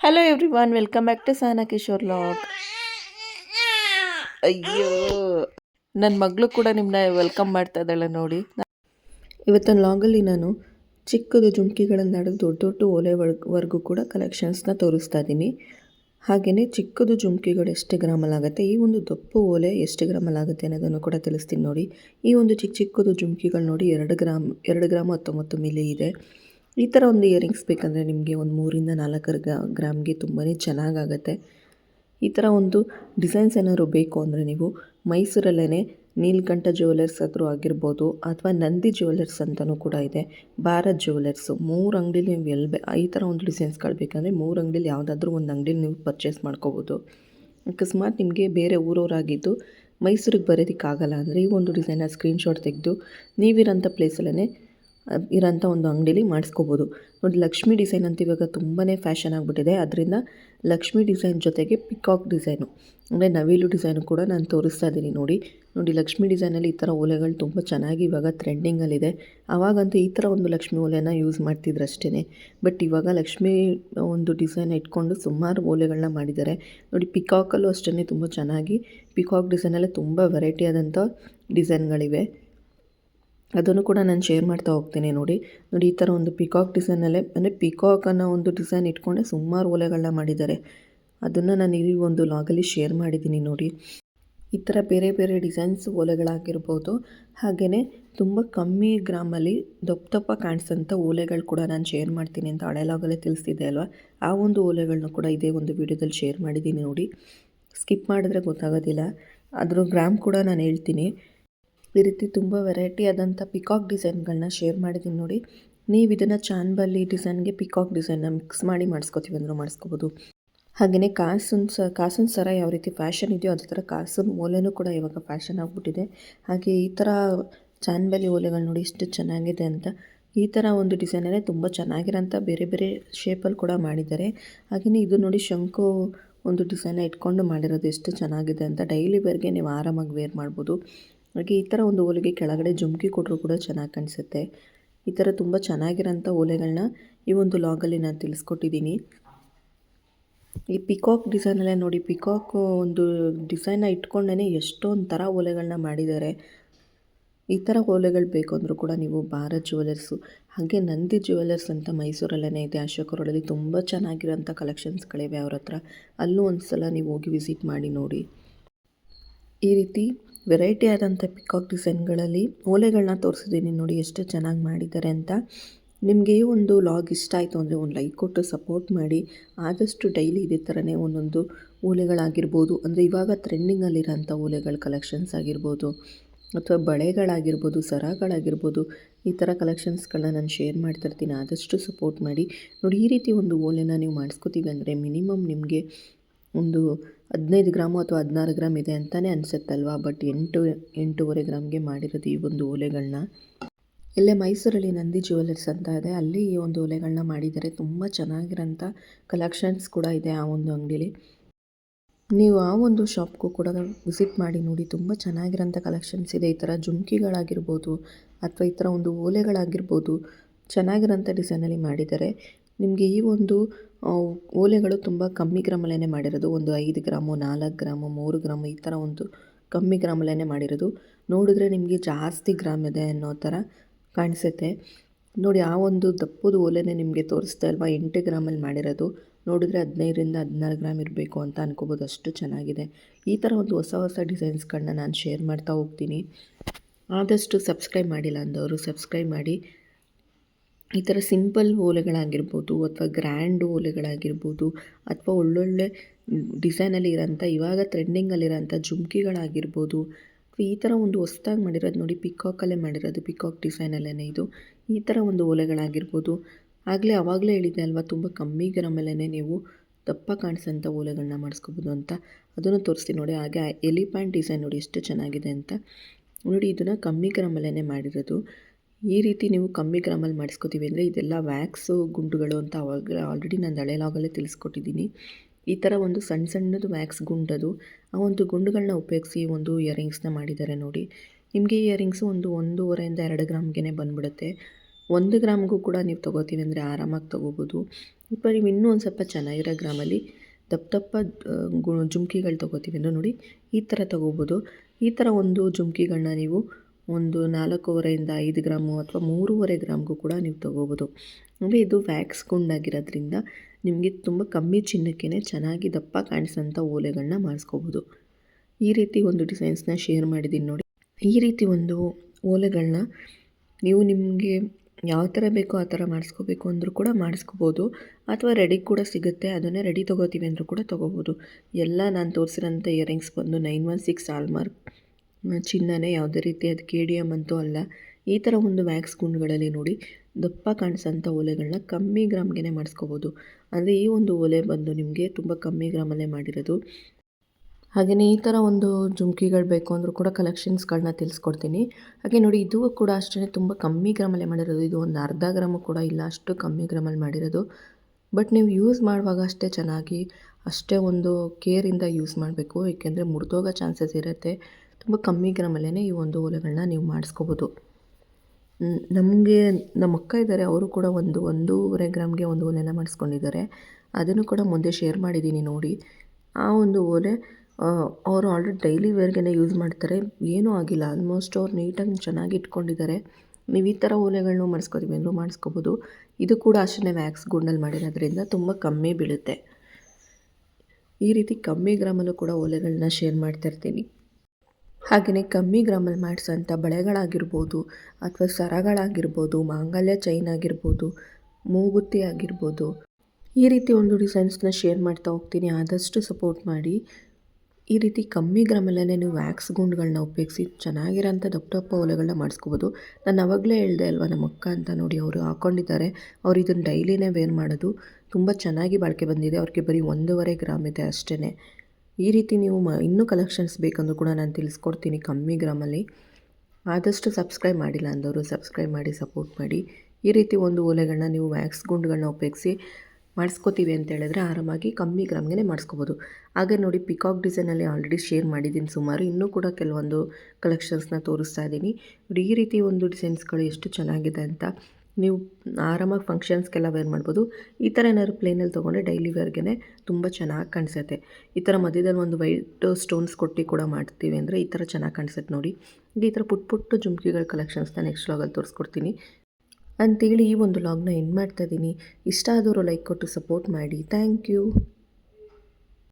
Hello everyone welcome back to Sahana Kishore log ಅಯ್ಯೋ ನನ್ನ ಮಗಳು ಕೂಡ ನಿಮ್ಮನ್ನ ವೆಲ್ಕಮ್ ಮಾಡ್ತಾ ಇದ್ದಾಳೆ ನೋಡಿ. ಇವತ್ತಿನ ಲಾಗಲ್ಲಿ ನಾನು ಚಿಕ್ಕದು ಜುಮ್ಕಿಗಳನ್ನು ನಡೆದು ದೊಡ್ಡ ದೊಡ್ಡ ಓಲೆವರೆಗೂ ಕೂಡ ಕಲೆಕ್ಷನ್ಸ್ನ ತೋರಿಸ್ತಾ ಇದ್ದೀನಿ. ಹಾಗೆಯೇ ಚಿಕ್ಕದು ಜುಮ್ಕಿಗಳು ಎಷ್ಟು ಗ್ರಾಮಲ್ಲಿ ಆಗುತ್ತೆ ಈ ಒಂದು ದಪ್ಪ ಓಲೆ ಎಷ್ಟು ಗ್ರಾಮಲ್ಲಾಗುತ್ತೆ ಅನ್ನೋದನ್ನು ಕೂಡ ತಿಳಿಸ್ತೀನಿ ನೋಡಿ. ಈ ಒಂದು ಚಿಕ್ಕ ಚಿಕ್ಕದು ಜುಮ್ಕಿಗಳು ನೋಡಿ, ಎರಡು ಗ್ರಾಮ್ ಎರಡು ಗ್ರಾಮ್ ಹತ್ತೊಂಬತ್ತು ಮಿಲಿ ಇದೆ. ಈ ಥರ ಒಂದು ಇಯರಿಂಗ್ಸ್ ಬೇಕಂದರೆ ನಿಮಗೆ ಒಂದು ಮೂರಿಂದ ನಾಲ್ಕರ ಗ್ರಾಮ್ಗೆ ತುಂಬಾ ಚೆನ್ನಾಗಾಗತ್ತೆ. ಈ ಥರ ಒಂದು ಡಿಸೈನ್ಸ್ ಏನಾದ್ರು ಬೇಕು ಅಂದರೆ ನೀವು ಮೈಸೂರಲ್ಲೇ ನೀಲ್ಕಂಠ ಜ್ಯುವೆಲರ್ಸ್ ಹತ್ರ ಆಗಿರ್ಬೋದು ಅಥವಾ ನಂದಿ ಜ್ಯುವೆಲರ್ಸ್ ಅಂತಲೂ ಕೂಡ ಇದೆ. ಭಾರತ್ ಜ್ಯುವೆಲರ್ಸು ಮೂರು ಅಂಗಡಿಲಿ ನೀವು ಎಲ್ಲಿ ಬೇ, ಈ ಥರ ಒಂದು ಡಿಸೈನ್ಸ್ಗಳು ಬೇಕಂದರೆ ಮೂರು ಅಂಗಡಿಲಿ ಯಾವುದಾದ್ರೂ ಒಂದು ಅಂಗಡಿಲಿ ನೀವು ಪರ್ಚೇಸ್ ಮಾಡ್ಕೋಬೋದು. ಅಕಸ್ಮಾತ್ ನಿಮಗೆ ಬೇರೆ ಊರವರಾಗಿದ್ದು ಮೈಸೂರಿಗೆ ಬರೋದಕ್ಕಾಗಲ್ಲ ಅಂದರೆ ಈ ಒಂದು ಡಿಸೈನ ಸ್ಕ್ರೀನ್ಶಾಟ್ ತೆಗೆದು ನೀವಿರೋಂಥ ಪ್ಲೇಸಲ್ಲೇ ಇರೋಂಥ ಒಂದು ಅಂಗಡೀಲಿ ಮಾಡಿಸ್ಕೋಬೋದು. ನೋಡಿ, ಲಕ್ಷ್ಮಿ ಡಿಸೈನ್ ಅಂತ ಇವಾಗ ತುಂಬಾ ಫ್ಯಾಷನ್ ಆಗಿಬಿಟ್ಟಿದೆ. ಅದರಿಂದ ಲಕ್ಷ್ಮಿ ಡಿಸೈನ್ ಜೊತೆಗೆ ಪಿಕಾಕ್ ಡಿಸೈನು, ಅಂದರೆ ನವಿಲು ಡಿಸೈನು ಕೂಡ ನಾನು ತೋರಿಸ್ತಾ ಇದ್ದೀನಿ ನೋಡಿ. ನೋಡಿ, ಲಕ್ಷ್ಮಿ ಡಿಸೈನಲ್ಲಿ ಈ ಥರ ಓಲೆಗಳು ತುಂಬ ಚೆನ್ನಾಗಿ ಇವಾಗ ಟ್ರೆಂಡಿಂಗಲ್ಲಿದೆ ಆವಾಗಂತೂ ಈ ಥರ ಒಂದು ಲಕ್ಷ್ಮಿ ಓಲೆನ ಯೂಸ್ ಮಾಡ್ತಿದ್ರು ಅಷ್ಟೇ ಬಟ್ ಇವಾಗ ಲಕ್ಷ್ಮಿ ಒಂದು ಡಿಸೈನ್ ಇಟ್ಕೊಂಡು ಸುಮಾರು ಓಲೆಗಳನ್ನ ಮಾಡಿದ್ದಾರೆ. ನೋಡಿ, ಪಿಕಾಕಲ್ಲೂ ಅಷ್ಟೇ ತುಂಬ ಚೆನ್ನಾಗಿ, ಪಿಕಾಕ್ ಡಿಸೈನಲ್ಲೇ ತುಂಬ ವೆರೈಟಿ ಆದಂಥ ಡಿಸೈನ್ಗಳಿವೆ. ಅದನ್ನು ಕೂಡ ನಾನು ಶೇರ್ ಮಾಡ್ತಾ ಹೋಗ್ತೀನಿ ನೋಡಿ. ನೋಡಿ, ಈ ಥರ ಒಂದು ಪಿಕಾಕ್ ಡಿಸೈನಲ್ಲೇ ಅಂದರೆ ಪಿಕಾಕ್ ಅನ್ನೋ ಒಂದು ಡಿಸೈನ್ ಇಟ್ಕೊಂಡೆ ಸುಮಾರು ಓಲೆಗಳನ್ನ ಮಾಡಿದ್ದಾರೆ. ಅದನ್ನು ನಾನು ಈ ಒಂದು ಲಾಗಲ್ಲಿ ಶೇರ್ ಮಾಡಿದ್ದೀನಿ ನೋಡಿ. ಈ ಥರ ಬೇರೆ ಬೇರೆ ಡಿಸೈನ್ಸ್ ಓಲೆಗಳಾಗಿರ್ಬೋದು. ಹಾಗೆಯೇ ತುಂಬ ಕಮ್ಮಿ ಗ್ರಾಮಲ್ಲಿ ದಪ್ಪ ದಪ್ಪ ಕಾಣಿಸೋಂಥ ಓಲೆಗಳು ಕೂಡ ನಾನು ಶೇರ್ ಮಾಡ್ತೀನಿ ಅಂತ ಹಳೆ ತಿಳಿಸಿದ್ದೆ ಅಲ್ವಾ? ಆ ಒಂದು ಓಲೆಗಳನ್ನ ಕೂಡ ಇದೇ ಒಂದು ವಿಡಿಯೋದಲ್ಲಿ ಶೇರ್ ಮಾಡಿದ್ದೀನಿ ನೋಡಿ. ಸ್ಕಿಪ್ ಮಾಡಿದ್ರೆ ಗೊತ್ತಾಗೋದಿಲ್ಲ. ಅದ್ರ ಗ್ರಾಮ್ ಕೂಡ ನಾನು ಹೇಳ್ತೀನಿ. ಈ ರೀತಿ ತುಂಬ ವೆರೈಟಿ ಆದಂಥ ಪಿಕಾಕ್ ಡಿಸೈನ್ಗಳನ್ನ ಶೇರ್ ಮಾಡಿದ್ದೀನಿ ನೋಡಿ. ನೀವು ಇದನ್ನು ಚಾನ್ಬಲ್ಲಿ ಡಿಸೈನ್ಗೆ ಪಿಕಾಕ್ ಡಿಸೈನ್ನ ಮಿಕ್ಸ್ ಮಾಡಿ ಮಾಡಿಸ್ಕೋತೀವಿ ಅಂದರೂ ಮಾಡಿಸ್ಕೋಬೋದು. ಹಾಗೆಯೇ ಕಾಸನ್ ಸ, ಕಾಸಿನ ಸರ ಯಾವ ರೀತಿ ಫ್ಯಾಷನ್ ಇದೆಯೋ ಅದೇ ಥರ ಕಾಸನ್ ಓಲೆನೂ ಕೂಡ ಇವಾಗ ಫ್ಯಾಷನ್ ಆಗಿಬಿಟ್ಟಿದೆ. ಹಾಗೆ ಈ ಥರ ಚಾನ್ಬಲಿ ಓಲೆಗಳು ನೋಡಿ ಇಷ್ಟು ಚೆನ್ನಾಗಿದೆ ಅಂತ. ಈ ಥರ ಒಂದು ಡಿಸೈನಲ್ಲೇ ತುಂಬ ಚೆನ್ನಾಗಿರೋಂಥ ಬೇರೆ ಬೇರೆ ಶೇಪಲ್ಲಿ ಕೂಡ ಮಾಡಿದ್ದಾರೆ. ಹಾಗೆಯೇ ಇದು ನೋಡಿ ಶಂಕು ಒಂದು ಡಿಸೈನ ಇಟ್ಕೊಂಡು ಮಾಡಿರೋದು ಎಷ್ಟು ಚೆನ್ನಾಗಿದೆ ಅಂತ. ಡೈಲಿ ವೇರ್ಗೆ ನೀವು ಆರಾಮಾಗಿ ವೇರ್ ಮಾಡ್ಬೋದು. ಹಾಗೆ ಈ ಥರ ಒಂದು ಓಲೆಗೆ ಕೆಳಗಡೆ ಜುಮ್ಕಿ ಕೊಟ್ಟರು ಕೂಡ ಚೆನ್ನಾಗಿ ಕಾಣಿಸುತ್ತೆ. ಈ ಥರ ತುಂಬ ಚೆನ್ನಾಗಿರೋಂಥ ಓಲೆಗಳನ್ನ ಈ ಒಂದು ಲಾಗಲ್ಲಿ ನಾನು ತಿಳಿಸ್ಕೊಟ್ಟಿದ್ದೀನಿ. ಈ ಪಿಕಾಕ್ ಡಿಸೈನಲ್ಲೇ ನೋಡಿ ಪಿಕಾಕ್ ಒಂದು ಡಿಸೈನ್ನ ಇಟ್ಕೊಂಡೇ ಎಷ್ಟೊಂದು ಥರ ಓಲೆಗಳನ್ನ ಮಾಡಿದ್ದಾರೆ. ಈ ಥರ ಓಲೆಗಳು ಬೇಕು ಅಂದರೂ ಕೂಡ ನೀವು ಭಾರತ್ ಜ್ಯುವೆಲರ್ಸು ಹಾಗೆ ನಂದಿ ಜ್ಯುವೆಲರ್ಸ್ ಅಂತ ಮೈಸೂರಲ್ಲೇ ಇದೆ ಅಶೋಕ ರೋಡಲ್ಲಿ ತುಂಬ ಚೆನ್ನಾಗಿರೋಂಥ ಕಲೆಕ್ಷನ್ಸ್ಗಳಿವೆ ಅವ್ರ ಹತ್ರ. ಅಲ್ಲೂ ಒಂದು ಸಲ ನೀವು ಹೋಗಿ ವಿಸಿಟ್ ಮಾಡಿ ನೋಡಿ. ಈ ರೀತಿ ವೆರೈಟಿ ಆದಂಥ ಪಿಕಾಕ್ ಡಿಸೈನ್ಗಳಲ್ಲಿ ಓಲೆಗಳನ್ನ ತೋರಿಸಿದ್ದೀನಿ ನೋಡಿ, ಎಷ್ಟು ಚೆನ್ನಾಗಿ ಮಾಡಿದ್ದಾರೆ ಅಂತ. ನಿಮಗೆ ಒಂದು ಲಾಗ್ ಇಷ್ಟ ಆಯಿತು ಅಂದರೆ ಒಂದು ಲೈಕ್ ಕೊಟ್ಟು ಸಪೋರ್ಟ್ ಮಾಡಿ. ಆದಷ್ಟು ಡೈಲಿ ಇದೇ ಥರನೇ ಒಂದೊಂದು ಓಲೆಗಳಾಗಿರ್ಬೋದು. ಅಂದರೆ ಇವಾಗ ಟ್ರೆಂಡಿಂಗಲ್ಲಿರೋಂಥ ಓಲೆಗಳ ಕಲೆಕ್ಷನ್ಸ್ ಆಗಿರ್ಬೋದು. ಅಥವಾ ಬಳೆಗಳಾಗಿರ್ಬೋದು, ಸರಗಳಾಗಿರ್ಬೋದು, ಈ ಥರ ಕಲೆಕ್ಷನ್ಸ್ಗಳನ್ನ ನಾನು ಶೇರ್ ಮಾಡ್ತಿರ್ತೀನಿ. ಆದಷ್ಟು ಸಪೋರ್ಟ್ ಮಾಡಿ. ನೋಡಿ, ಈ ರೀತಿ ಒಂದು ಓಲೆನ ನೀವು ಮಾಡಿಸ್ಕೋತೀವಿ ಅಂದರೆ ಮಿನಿಮಮ್ ನಿಮಗೆ ಒಂದು ಹದಿನೈದು ಗ್ರಾಮು ಅಥವಾ ಹದಿನಾರು ಗ್ರಾಮ್ ಇದೆ ಅಂತಲೇ ಅನಿಸುತ್ತಲ್ವಾ? ಬಟ್ ಎಂಟು, ಎಂಟೂವರೆ ಗ್ರಾಮ್ಗೆ ಮಾಡಿರೋದು ಈ ಒಂದು ಓಲೆಗಳನ್ನ ಇಲ್ಲೇ ಮೈಸೂರಲ್ಲಿ ನಂದಿ ಜ್ಯುವೆಲರ್ಸ್ ಅಂತ ಇದೆ. ಅಲ್ಲಿ ಈ ಒಂದು ಓಲೆಗಳನ್ನ ಮಾಡಿದ್ದಾರೆ. ತುಂಬ ಚೆನ್ನಾಗಿರೋಂಥ ಕಲೆಕ್ಷನ್ಸ್ ಕೂಡ ಇದೆ ಆ ಒಂದು ಅಂಗಡೀಲಿ. ನೀವು ಆ ಒಂದು ಶಾಪ್ಗೂ ಕೂಡ ವಿಸಿಟ್ ಮಾಡಿ ನೋಡಿ. ತುಂಬ ಚೆನ್ನಾಗಿರೋಂಥ ಕಲೆಕ್ಷನ್ಸ್ ಇದೆ. ಈ ಥರ ಜುಮ್ಕಿಗಳಾಗಿರ್ಬೋದು ಅಥವಾ ಈ ಥರ ಒಂದು ಓಲೆಗಳಾಗಿರ್ಬೋದು ಚೆನ್ನಾಗಿರೋಂಥ ಡಿಸೈನಲ್ಲಿ ಮಾಡಿದ್ದಾರೆ. ನಿಮಗೆ ಈ ಒಂದು ಓಲೆಗಳು ತುಂಬ ಕಮ್ಮಿ ಗ್ರಾಮಲ್ಲೇ ಮಾಡಿರೋದು. ಒಂದು ಐದು ಗ್ರಾಮು, ನಾಲ್ಕು ಗ್ರಾಮು, ಮೂರು ಗ್ರಾಮು ಈ ಥರ ಒಂದು ಕಮ್ಮಿ ಗ್ರಾಮಲ್ಲೇ ಮಾಡಿರೋದು. ನೋಡಿದ್ರೆ ನಿಮಗೆ ಜಾಸ್ತಿ ಗ್ರಾಮ್ ಇದೆ ಅನ್ನೋ ಥರ ಕಾಣಿಸುತ್ತೆ. ನೋಡಿ, ಆ ಒಂದು ದಪ್ಪದ ಓಲೆನೇ ನಿಮಗೆ ತೋರಿಸ್ತಾ ಇಲ್ವಾ? ಎಂಟು ಗ್ರಾಮಲ್ಲಿ ಮಾಡಿರೋದು. ನೋಡಿದ್ರೆ ಹದಿನೈದರಿಂದ ಹದಿನಾರು ಗ್ರಾಮ್ ಇರಬೇಕು ಅಂತ ಅನ್ಕೋಬೋದು. ಅಷ್ಟು ಚೆನ್ನಾಗಿದೆ. ಈ ಥರ ಒಂದು ಹೊಸ ಹೊಸ ಡಿಸೈನ್ಸ್ಗಳನ್ನ ನಾನು ಶೇರ್ ಮಾಡ್ತಾ ಹೋಗ್ತೀನಿ. ಆದಷ್ಟು ಸಬ್ಸ್ಕ್ರೈಬ್ ಮಾಡಿಲ್ಲ ಅಂದವರು ಸಬ್ಸ್ಕ್ರೈಬ್ ಮಾಡಿ. ಈ ಥರ ಸಿಂಪಲ್ ಓಲೆಗಳಾಗಿರ್ಬೋದು ಅಥವಾ ಗ್ರ್ಯಾಂಡ್ ಓಲೆಗಳಾಗಿರ್ಬೋದು ಅಥವಾ ಒಳ್ಳೊಳ್ಳೆ ಡಿಸೈನಲ್ಲಿ ಇರೋಂಥ ಇವಾಗ ಟ್ರೆಂಡಿಂಗಲ್ಲಿರೋಂಥ ಜುಮ್ಕಿಗಳಾಗಿರ್ಬೋದು ಈ ಥರ ಒಂದು ಹೊಸ್ದಾಗಿ ಮಾಡಿರೋದು ನೋಡಿ, ಪಿಕಾಕಲ್ಲೇ ಮಾಡಿರೋದು, ಪಿಕಾಕ್ ಡಿಸೈನಲ್ಲೇ ಇದು, ಈ ಥರ ಒಂದು ಓಲೆಗಳಾಗಿರ್ಬೋದು. ಆಗಲೇ ಆವಾಗಲೇ ಹೇಳಿದೆ ಅಲ್ವಾ, ತುಂಬ ಕಮ್ಮಿ ಗ್ರಾಮಲ್ಲೇ ನೀವು ದಪ್ಪ ಕಾಣಿಸೋಂಥ ಓಲೆಗಳನ್ನ ಮಾಡಿಸ್ಕೋಬೋದು ಅಂತ. ಅದನ್ನು ತೋರಿಸ್ತೀನಿ ನೋಡಿ, ಹಾಗೆ ಎಲಿಪ್ಯಾಂಟ್ ಡಿಸೈನ್ ನೋಡಿ, ಎಷ್ಟು ಚೆನ್ನಾಗಿದೆ ಅಂತ. ನೋಡಿ, ಇದನ್ನು ಕಮ್ಮಿ ಗ್ರಾಮಲ್ಲೇ ಮಾಡಿರೋದು. ಈ ರೀತಿ ನೀವು ಕಮ್ಮಿ ಗ್ರಾಮಲ್ಲಿ ಮಾಡಿಸ್ಕೋತೀವಿ ಅಂದರೆ ಇದೆಲ್ಲ ವ್ಯಾಕ್ಸು ಗುಂಡುಗಳು ಅಂತ ಅವಾಗ ಆಲ್ರೆಡಿ ನಾನು ಹಳೆ ಲಾಗಲ್ಲೇ ತಿಳಿಸ್ಕೊಟ್ಟಿದ್ದೀನಿ. ಈ ಥರ ಒಂದು ಸಣ್ಣ ಸಣ್ಣದು ವ್ಯಾಕ್ಸ್ ಗುಂಡದು, ಆ ಒಂದು ಗುಂಡುಗಳನ್ನ ಉಪಯೋಗಿಸಿ ಒಂದು ಇಯರಿಂಗ್ಸ್ನ ಮಾಡಿದ್ದಾರೆ ನೋಡಿ. ನಿಮಗೆ ಇಯರಿಂಗ್ಸು ಒಂದು ಒಂದೂವರೆಯಿಂದ ಎರಡು ಗ್ರಾಮ್ಗೆ ಬಂದುಬಿಡುತ್ತೆ. ಒಂದು ಗ್ರಾಮ್ಗೂ ಕೂಡ ನೀವು ತೊಗೋತೀವಿ ಅಂದರೆ ಆರಾಮಾಗಿ ತೊಗೋಬೋದು. ಇಪ್ಪ, ನೀವು ಇನ್ನೂ ಒಂದು ಸ್ವಲ್ಪ ಚೆನ್ನಾಗಿರೋ ಗ್ರಾಮಲ್ಲಿ ದಪ್ಪ ದಪ್ಪ ಗು, ಜುಮ್ಕಿಗಳು ತೊಗೋತೀವಿ ಅಂದರೆ ನೋಡಿ, ಈ ಥರ ತೊಗೋಬೋದು. ಈ ಥರ ಒಂದು ಜುಮ್ಕಿಗಳನ್ನ ನೀವು ಒಂದು ನಾಲ್ಕೂವರೆಯಿಂದ ಐದು ಗ್ರಾಮು ಅಥವಾ ಮೂರುವರೆ ಗ್ರಾಮ್ಗೂ ಕೂಡ ನೀವು ತೊಗೋಬೋದು. ಅಂದರೆ ಇದು ವ್ಯಾಕ್ಸ್ ಗುಂಡಾಗಿರೋದ್ರಿಂದ ನಿಮಗೆ ತುಂಬ ಕಮ್ಮಿ ಚಿನ್ನಕ್ಕೇ ಚೆನ್ನಾಗಿ ದಪ್ಪ ಕಾಣಿಸೋಂಥ ಓಲೆಗಳನ್ನ ಮಾಡಿಸ್ಕೋಬೋದು. ಈ ರೀತಿ ಒಂದು ಡಿಸೈನ್ಸ್ನ ಶೇರ್ ಮಾಡಿದ್ದೀನಿ ನೋಡಿ. ಈ ರೀತಿ ಒಂದು ಓಲೆಗಳನ್ನ ನೀವು ನಿಮಗೆ ಯಾವ ಥರ ಬೇಕೋ ಆ ಥರ ಮಾಡಿಸ್ಕೋಬೇಕು ಅಂದರೂ ಕೂಡ ಮಾಡಿಸ್ಕೋಬೋದು. ಅಥವಾ ರೆಡಿ ಕೂಡ ಸಿಗುತ್ತೆ, ಅದನ್ನೇ ರೆಡಿ ತೊಗೋತೀವಿ ಅಂದರೂ ಕೂಡ ತೊಗೋಬೋದು. ಎಲ್ಲ ನಾನು ತೋರಿಸಿರೋಂಥ ಇಯರಿಂಗ್ಸ್ ಬಂದು ನೈನ್ ಒನ್ ಸಿಕ್ಸ್ ಆಲ್ಮಾರ್ಕ್ ಚಿನ್ನನೇ ಯಾವುದೇ ರೀತಿ ಅದು ಕೆ ಡಿ ಎಂ ಅಂತೂ ಅಲ್ಲ. ಈ ಥರ ಒಂದು ವ್ಯಾಕ್ಸ್ ಗುಂಡುಗಳಲ್ಲಿ ನೋಡಿ ದಪ್ಪ ಕಾಣಿಸೋಂಥ ಓಲೆಗಳನ್ನ ಕಮ್ಮಿ ಗ್ರಾಮ್ಗೆ ಮಾಡಿಸ್ಕೋಬೋದು. ಅಂದರೆ ಈ ಒಂದು ಓಲೆ ಬಂದು ನಿಮಗೆ ತುಂಬ ಕಮ್ಮಿ ಗ್ರಾಮಲ್ಲೇ ಮಾಡಿರೋದು. ಹಾಗೆಯೇ ಈ ಥರ ಒಂದು ಜುಮ್ಕಿಗಳು ಬೇಕು ಅಂದರೂ ಕೂಡ ಕಲೆಕ್ಷನ್ಸ್ಗಳನ್ನ ತಿಳಿಸ್ಕೊಡ್ತೀನಿ. ಹಾಗೆ ನೋಡಿ, ಇದು ಕೂಡ ಅಷ್ಟೇ ತುಂಬ ಕಮ್ಮಿ ಗ್ರಾಮಲ್ಲೇ ಮಾಡಿರೋದು. ಇದು ಒಂದು ಅರ್ಧ ಗ್ರಾಮು ಕೂಡ ಇಲ್ಲ, ಅಷ್ಟು ಕಮ್ಮಿ ಗ್ರಾಮಲ್ಲಿ ಮಾಡಿರೋದು. ಬಟ್ ನೀವು ಯೂಸ್ ಮಾಡುವಾಗ ಅಷ್ಟೇ ಚೆನ್ನಾಗಿ, ಅಷ್ಟೇ ಒಂದು ಕೇರಿಂದ ಯೂಸ್ ಮಾಡಬೇಕು. ಏಕೆಂದರೆ ಮುರಿದೋಗೋ ಚಾನ್ಸಸ್ ಇರುತ್ತೆ. ತುಂಬ ಕಮ್ಮಿ ಗ್ರಾಮಲ್ಲೇ ಈ ಒಂದು ಓಲೆಗಳನ್ನ ನೀವು ಮಾಡಿಸ್ಕೋಬೋದು. ನಮಗೆ ನಮ್ಮ ಅಕ್ಕ ಇದ್ದಾರೆ, ಅವರು ಕೂಡ ಒಂದು ಒಂದೂವರೆ ಗ್ರಾಮ್ಗೆ ಒಂದು ಓಲೆನ ಮಾಡಿಸ್ಕೊಂಡಿದ್ದಾರೆ. ಅದನ್ನು ಕೂಡ ಮುಂದೆ ಶೇರ್ ಮಾಡಿದ್ದೀನಿ ನೋಡಿ. ಆ ಒಂದು ಓಲೆ ಅವರು ಆಲ್ರೆಡಿ ಡೈಲಿ ವೇರ್ಗೆ ಯೂಸ್ ಮಾಡ್ತಾರೆ. ಏನೂ ಆಗಿಲ್ಲ, ಆಲ್ಮೋಸ್ಟ್ ಅವ್ರು ನೀಟಾಗಿ ಚೆನ್ನಾಗಿ ಇಟ್ಕೊಂಡಿದ್ದಾರೆ. ನೀವು ಈ ಥರ ಓಲೆಗಳನ್ನು ಮಾಡಿಸ್ಕೋತೀವಿ ಅಂದರೂ ಮಾಡಿಸ್ಕೋಬೋದು. ಇದು ಕೂಡ ಅಷ್ಟೇ ವ್ಯಾಕ್ಸ್ ಗುಂಡಲ್ಲಿ ಮಾಡಿರೋದ್ರಿಂದ ತುಂಬ ಕಮ್ಮಿ ಬೀಳುತ್ತೆ. ಈ ರೀತಿ ಕಮ್ಮಿ ಗ್ರಾಮಲ್ಲೂ ಕೂಡ ಓಲೆಗಳನ್ನ ಶೇರ್ ಮಾಡ್ತಾ ಇರ್ತೀನಿ. ಹಾಗೆಯೇ ಕಮ್ಮಿ ಗ್ರಾಮಲ್ಲಿ ಮಾಡಿಸೋಂಥ ಬಳೆಗಳಾಗಿರ್ಬೋದು ಅಥವಾ ಸರಗಳಾಗಿರ್ಬೋದು, ಮಾಂಗಲ್ಯ ಚೈನ್ ಆಗಿರ್ಬೋದು ಮೂಗುತ್ತಿ ಆಗಿರ್ಬೋದು. ಈ ರೀತಿ ಒಂದು ಡಿಸೈನ್ಸ್ನ ಶೇರ್ ಮಾಡ್ತಾ ಹೋಗ್ತೀನಿ. ಆದಷ್ಟು ಸಪೋರ್ಟ್ ಮಾಡಿ. ಈ ರೀತಿ ಕಮ್ಮಿ ಗ್ರಾಮಲ್ಲೇ ನೀವು ವ್ಯಾಕ್ಸ್ ಗುಂಡುಗಳನ್ನ ಉಪಯೋಗಿಸಿ ಚೆನ್ನಾಗಿರೋಂಥ ದಪ್ಪ ದಪ್ಪ ಓಲೆಗಳನ್ನ ಮಾಡಿಸ್ಕೋಬೋದು. ನಾನು ಅವಾಗಲೇ ಹೇಳಿದೆ ಅಲ್ವಾ, ನಮ್ಮ ಅಕ್ಕ ಅಂತ ನೋಡಿ ಅವರು ಹಾಕ್ಕೊಂಡಿದ್ದಾರೆ ಅವ್ರು ಇದನ್ನು ಡೈಲಿನೇ ವೇರ್ ಮಾಡೋದು. ತುಂಬ ಚೆನ್ನಾಗಿ ಬಾಳಿಕೆ ಬಂದಿದೆ. ಅವ್ರಿಗೆ ಬರೀ ಒಂದೂವರೆ ಗ್ರಾಮ್ ಇದೆ ಅಷ್ಟೇ ಈ ರೀತಿ ನೀವು ಮ, ಇನ್ನೂ ಕಲೆಕ್ಷನ್ಸ್ ಬೇಕಂದ್ರೂ ಕೂಡ ನಾನು ತಿಳಿಸ್ಕೊಡ್ತೀನಿ ಕಮ್ಮಿ ಗ್ರಾಮಲ್ಲಿ. ಆದಷ್ಟು ಸಬ್ಸ್ಕ್ರೈಬ್ ಮಾಡಿಲ್ಲ ಅಂದವರು ಸಬ್ಸ್ಕ್ರೈಬ್ ಮಾಡಿ ಸಪೋರ್ಟ್ ಮಾಡಿ. ಈ ರೀತಿ ಒಂದು ಓಲೆಗಳನ್ನ ನೀವು ವ್ಯಾಕ್ಸ್ ಗುಂಡುಗಳನ್ನ ಉಪಯೋಗಿಸಿ ಮಾಡಿಸ್ಕೋತೀವಿ ಅಂತ ಹೇಳಿದ್ರೆ ಆರಾಮಾಗಿ ಕಮ್ಮಿ ಗ್ರಾಮ್ಗೆ ಮಾಡಿಸ್ಕೋಬೋದು. ಹಾಗೆ ನೋಡಿ ಪಿಕಾಕ್ ಡಿಸೈನಲ್ಲಿ ಆಲ್ರೆಡಿ ಶೇರ್ ಮಾಡಿದ್ದೀನಿ ಸುಮಾರು. ಇನ್ನೂ ಕೂಡ ಕೆಲವೊಂದು ಕಲೆಕ್ಷನ್ಸ್ನ ತೋರಿಸ್ತಾ ಇದ್ದೀನಿ. ನೋಡಿ, ಈ ರೀತಿ ಒಂದು ಡಿಸೈನ್ಸ್ಗಳು ಎಷ್ಟು ಚೆನ್ನಾಗಿದೆ ಅಂತ. ನೀವು ಆರಾಮಾಗಿ ಫಂಕ್ಷನ್ಸ್ಗೆಲ್ಲ ವೇರ್ ಮಾಡ್ಬೋದು. ಈ ಥರ ಏನಾದ್ರು ಪ್ಲೇನಲ್ಲಿ ತೊಗೊಂಡ್ರೆ ಡೈಲಿ ವೇರ್ಗೆ ತುಂಬ ಚೆನ್ನಾಗಿ ಕಾಣಿಸುತ್ತೆ. ಈ ಥರ ಮಧ್ಯದಲ್ಲಿ ಒಂದು ವೈಟ್ ಸ್ಟೋನ್ಸ್ ಕೊಟ್ಟು ಕೂಡ ಮಾಡ್ತೀವಿ ಅಂದರೆ ಈ ಥರ ಚೆನ್ನಾಗಿ ಕಾಣಿಸುತ್ತೆ ನೋಡಿ. ಈ ಥರ ಪುಟ್ಟ ಪುಟ್ಟು ಜುಮ್ಕಿಗಳ ಕಲೆಕ್ಷನ್ಸ್ನ ನೆಕ್ಸ್ಟ್ ಲಾಗಲ್ಲಿ ತೋರಿಸ್ಕೊಡ್ತೀನಿ. ಅಂತೇಳಿ ಈ ಒಂದು ಲಾಗ್ನ ಎಂಡ್ ಮಾಡ್ತಾ ಇದ್ದೀನಿ ಇಷ್ಟ ಆದವರು ಲೈಕ್ ಕೊಟ್ಟು ಸಪೋರ್ಟ್ ಮಾಡಿ. Thank you